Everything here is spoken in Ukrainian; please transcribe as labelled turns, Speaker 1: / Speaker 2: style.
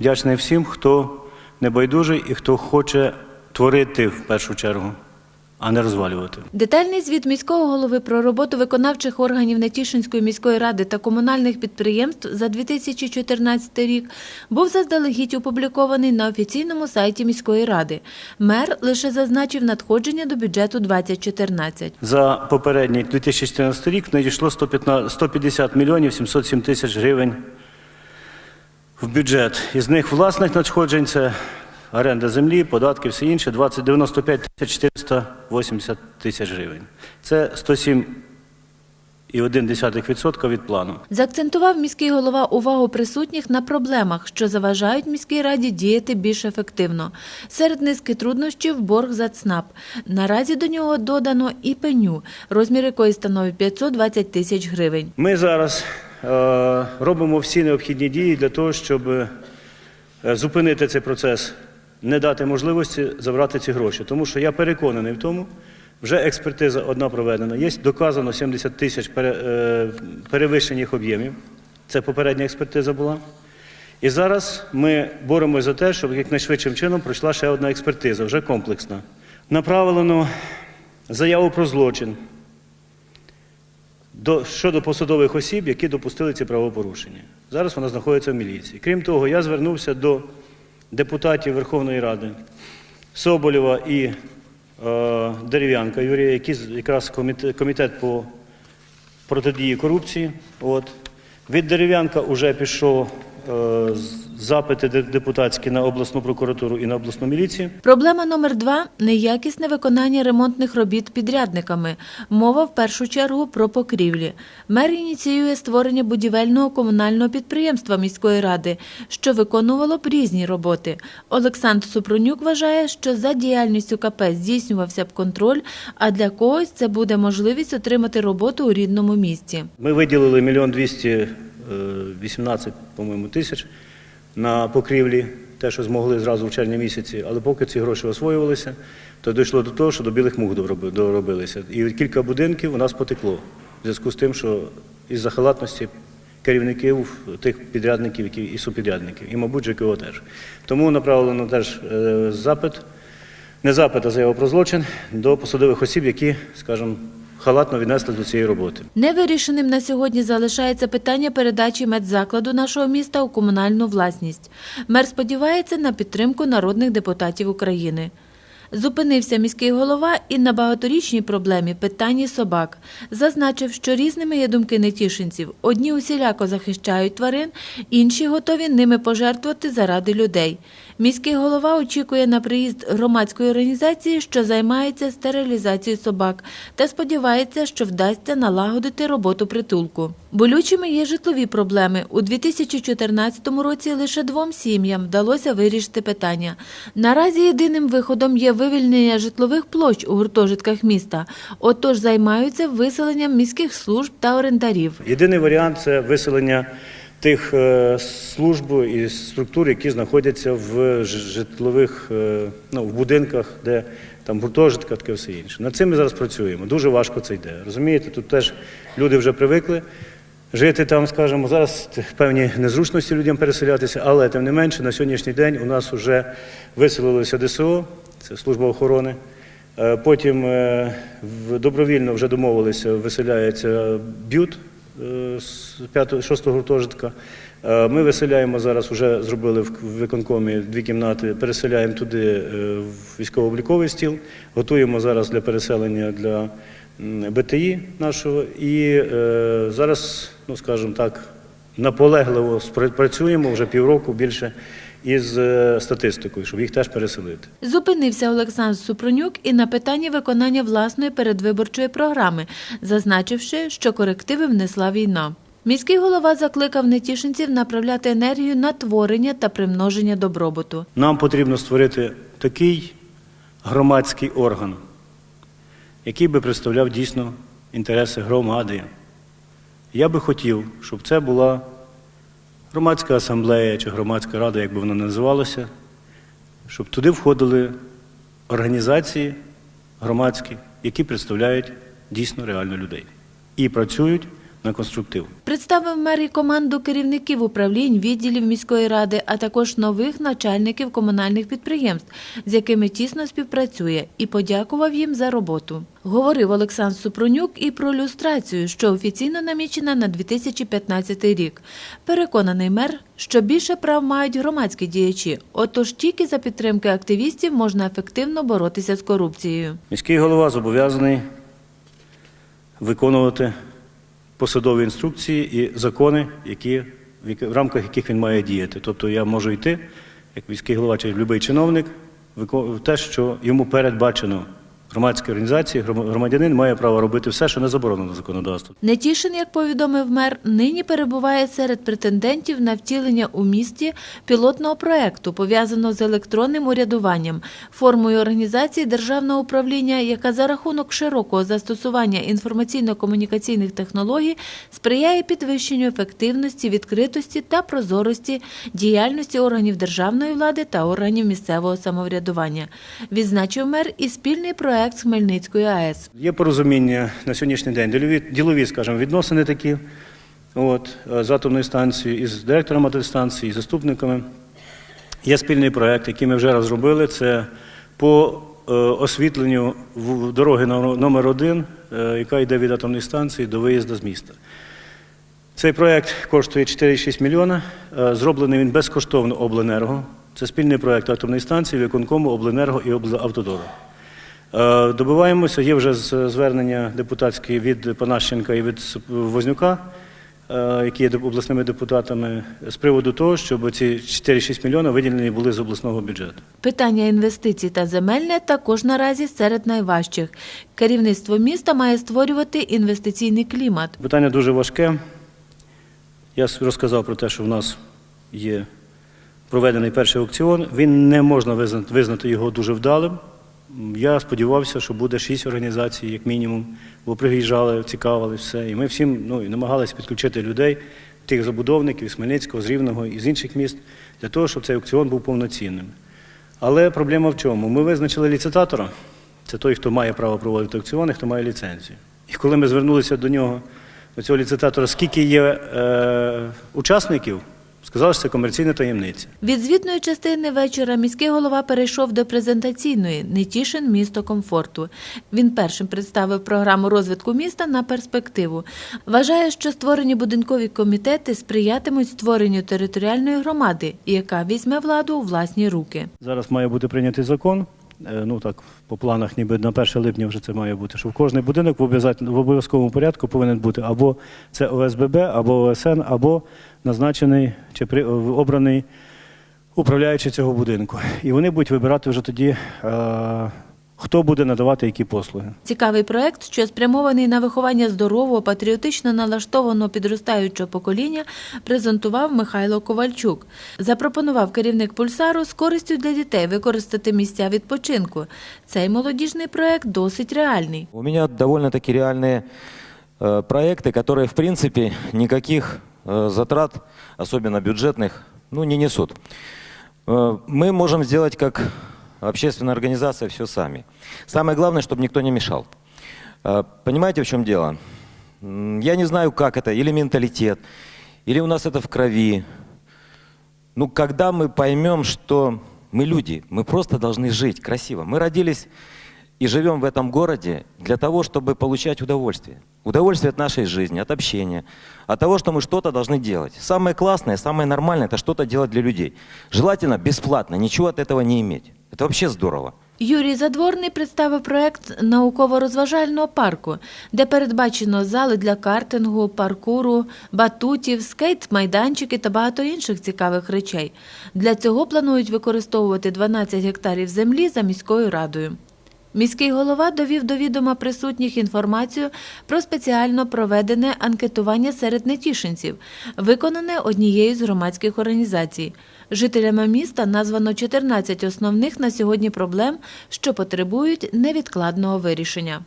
Speaker 1: Вдячний всім, хто небайдужий і хто хоче творити в першу чергу, а не розвалювати.
Speaker 2: Детальний звіт міського голови про роботу виконавчих органів Нетішинської міської ради та комунальних підприємств за 2014 рік був заздалегідь опублікований на офіційному сайті міської ради. Мер лише зазначив надходження до бюджету 2014.
Speaker 1: За попередній 2014 рік надійшло 115 150 мільйонів 707 тисяч гривень в бюджет. Із них власних надходжень це оренда землі, податки, все інше 20, 95 тисяч 480 тисяч гривень. Це 107,1% від плану.
Speaker 2: Заакцентував міський голова увагу присутніх на проблемах, що заважають міській раді діяти більш ефективно. Серед низки труднощів борг за ЦНАП. Наразі до нього додано і пеню, розмір якої становить 520 тисяч гривень.
Speaker 1: Ми зараз робимо всі необхідні дії для того, щоб е, зупинити цей процес, не дати можливості забрати ці гроші. Тому що я переконаний в тому, вже експертиза одна проведена. Є доказано 70 тисяч е, перевищених об'ємів. Це попередня експертиза була. І зараз ми боремося за те, щоб якнайшвидшим чином пройшла ще одна експертиза, вже комплексна. Направлено заяву про злочин до, щодо посадових осіб, які допустили ці правопорушення. Зараз вона знаходиться в міліції. Крім того, я звернувся до депутатів Верховної Ради Соболєва і е, Дерев'янка Юрія, які якраз комітет, комітет по протидії корупції. От. Від Дерев'янка вже пішов е, запити де- депутатські на обласну прокуратуру і на обласну міліцію.
Speaker 2: Проблема номер два неякісне виконання ремонтних робіт підрядниками. Мова в першу чергу про покрівлі. Мер ініціює створення будівельного комунального підприємства міської ради, що виконувало б різні роботи. Олександр Супронюк вважає, що за діяльністю КП здійснювався б контроль, а для когось це буде можливість отримати роботу у рідному місті.
Speaker 1: Ми виділили мільйон двісті вісімнадцять, по-моєму, тисяч на покрівлі, те, що змогли зразу в червні місяці, але поки ці гроші освоювалися, то дійшло до того, що до білих мух доробилися. І кілька будинків у нас потекло в зв'язку з тим, що із-за халатності керівників тих підрядників які, і субпідрядників, і, мабуть, ЖКО теж. Тому направлено теж е, запит, не запит, а заяву про злочин до посадових осіб, які, скажімо, халатно віднесли до цієї роботи.
Speaker 2: Невирішеним на сьогодні залишається питання передачі медзакладу нашого міста у комунальну власність. Мер сподівається на підтримку народних депутатів України. Зупинився міський голова і на багаторічній проблемі питанні собак. Зазначив, що різними є думки нетішинців. Одні усіляко захищають тварин, інші готові ними пожертвувати заради людей. Міський голова очікує на приїзд громадської організації, що займається стерилізацією собак, та сподівається, що вдасться налагодити роботу притулку. Болючими є житлові проблеми. У 2014 році лише двом сім'ям вдалося вирішити питання. Наразі єдиним виходом є вивільнення житлових площ у гуртожитках міста. Отож займаються виселенням міських служб та орендарів.
Speaker 1: Єдиний варіант це виселення тих е, служб і структур, які знаходяться в житлових е, ну, в будинках, де там гуртожитка, таке все інше. Над цим ми зараз працюємо. Дуже важко це йде. Розумієте, тут теж люди вже привикли. Жити там, скажімо, зараз певні незручності людям переселятися, але тим не менше на сьогоднішній день у нас вже виселилося ДСО, це служба охорони. Е, Потім е, добровільно вже домовилися, виселяється б'ют е, з 5-6 гуртожитка. Ми виселяємо зараз, вже зробили в виконкомі дві кімнати, переселяємо туди військово-обліковий стіл, готуємо зараз для переселення для БТІ нашого. І зараз, ну скажімо так, наполегливо працюємо вже півроку більше із е, статистикою, щоб їх теж переселити.
Speaker 2: Зупинився Олександр Супронюк і на питанні виконання власної передвиборчої програми, зазначивши, що корективи внесла війна. Міський голова закликав нетішинців направляти енергію на творення та примноження добробуту.
Speaker 1: Нам потрібно створити такий громадський орган, який би представляв дійсно інтереси громади. Я би хотів, щоб це була громадська асамблея чи громадська рада, як би вона називалася, щоб туди входили організації громадські, які представляють дійсно реально людей і працюють на конструктив.
Speaker 2: Представив мер і команду керівників управлінь, відділів міської ради, а також нових начальників комунальних підприємств, з якими тісно співпрацює, і подякував їм за роботу. Говорив Олександр Супронюк і про люстрацію, що офіційно намічена на 2015 рік. Переконаний мер, що більше прав мають громадські діячі, отож тільки за підтримки активістів можна ефективно боротися з корупцією.
Speaker 1: Міський голова зобов'язаний виконувати посадові інструкції і закони, які, в рамках яких він має діяти. Тобто я можу йти, як військовий голова чи будь-який чиновник, те, що йому передбачено громадській організації, гром- громадянин має право робити все, що не заборонено законодавством.
Speaker 2: Нетішин, як повідомив мер, нині перебуває серед претендентів на втілення у місті пілотного проекту, пов'язаного з електронним урядуванням, формою організації державного управління, яка за рахунок широкого застосування інформаційно-комунікаційних технологій сприяє підвищенню ефективності, відкритості та прозорості діяльності органів державної влади та органів місцевого самоврядування. Відзначив мер і спільний проект з Хмельницької АЕС.
Speaker 1: Є порозуміння на сьогоднішній день, ділові, ділові скажімо, відносини такі от, е, з атомною станцією, із директором станції, і заступниками. Є спільний проєкт, який ми вже розробили. Це по е, освітленню дороги номер- номер один, е, яка йде від атомної станції до виїзду з міста. Цей проєкт коштує 4,6 мільйона. Зроблений він безкоштовно обленерго. Це спільний проєкт атомної станції, виконкому, обленерго і облавтодору. Е, Добиваємося, є вже звернення депутатське від Панащенка і від Вознюка, е, які є обласними депутатами, з приводу того, щоб ці 4,6 мільйона виділені були з обласного бюджету.
Speaker 2: Питання інвестицій та земельне також наразі серед найважчих. Керівництво міста має створювати інвестиційний клімат.
Speaker 1: Питання дуже важке. Я розказав про те, що в нас є проведений перший аукціон. Він не можна визнати його дуже вдалим. Я сподівався, що буде шість організацій, як мінімум, бо приїжджали, цікавились все. І ми всім ну, намагалися підключити людей, тих забудовників з Хмельницького, з Рівного і з інших міст, для того, щоб цей аукціон був повноцінним. Але проблема в чому? Ми визначили ліцитатора, це той, хто має право проводити аукціони, хто має ліцензію. І коли ми звернулися до нього, до цього ліцитатора, скільки є е, учасників, сказали, що це комерційна таємниця.
Speaker 2: Від звітної частини вечора міський голова перейшов до презентаційної Нетішин місто комфорту. Він першим представив програму розвитку міста на перспективу. Вважає, що створені будинкові комітети сприятимуть створенню територіальної громади, яка візьме владу у власні руки.
Speaker 1: Зараз має бути прийнятий закон. Е, Ну так, по планах, ніби на 1 липня вже це має бути. Що в кожний будинок в обов'язковому порядку повинен бути або це ОСББ, або ОСН, або назначений чи при- обраний управляючий цього будинку. І вони будуть вибирати вже тоді, е, хто буде надавати які послуги.
Speaker 2: Цікавий проект, що спрямований на виховання здорового, патріотично налаштованого підростаючого покоління, презентував Михайло Ковальчук. Запропонував керівник пульсару з користю для дітей використати місця відпочинку. Цей молодіжний проект досить реальний.
Speaker 3: У меня довольно-таки реальные э, проекты, которые, в принципе, никаких э, затрат, особенно бюджетных, ну, не несут. Э, мы можем сделать как Общественная организация все сами. Самое главное, чтобы никто не мешал. Э, понимаете, в чем дело? Я не знаю, как это, или менталитет, или у нас это в крови. Ну, когда мы поймем, что мы люди, мы просто должны жить красиво. Мы родились и живем в этом городе для того, чтобы получать удовольствие. Удовольствие от нашей жизни, от общения, от того, что мы что-то должны делать. Самое классное, самое нормальное – это что-то делать для людей. Желательно бесплатно, ничего от этого не иметь. Это вообще здорово.
Speaker 2: Юрій Задворний представив проект науково-розважального парку, де передбачено зали для картингу, паркуру, батутів, скейт-майданчики та багато інших цікавих речей. Для цього планують використовувати 12 гектарів землі за міською радою. Міський голова довів до відома присутніх інформацію про спеціально проведене анкетування серед нетішинців, виконане однією з громадських організацій. Жителями міста названо 14 основних на сьогодні проблем, що потребують невідкладного вирішення.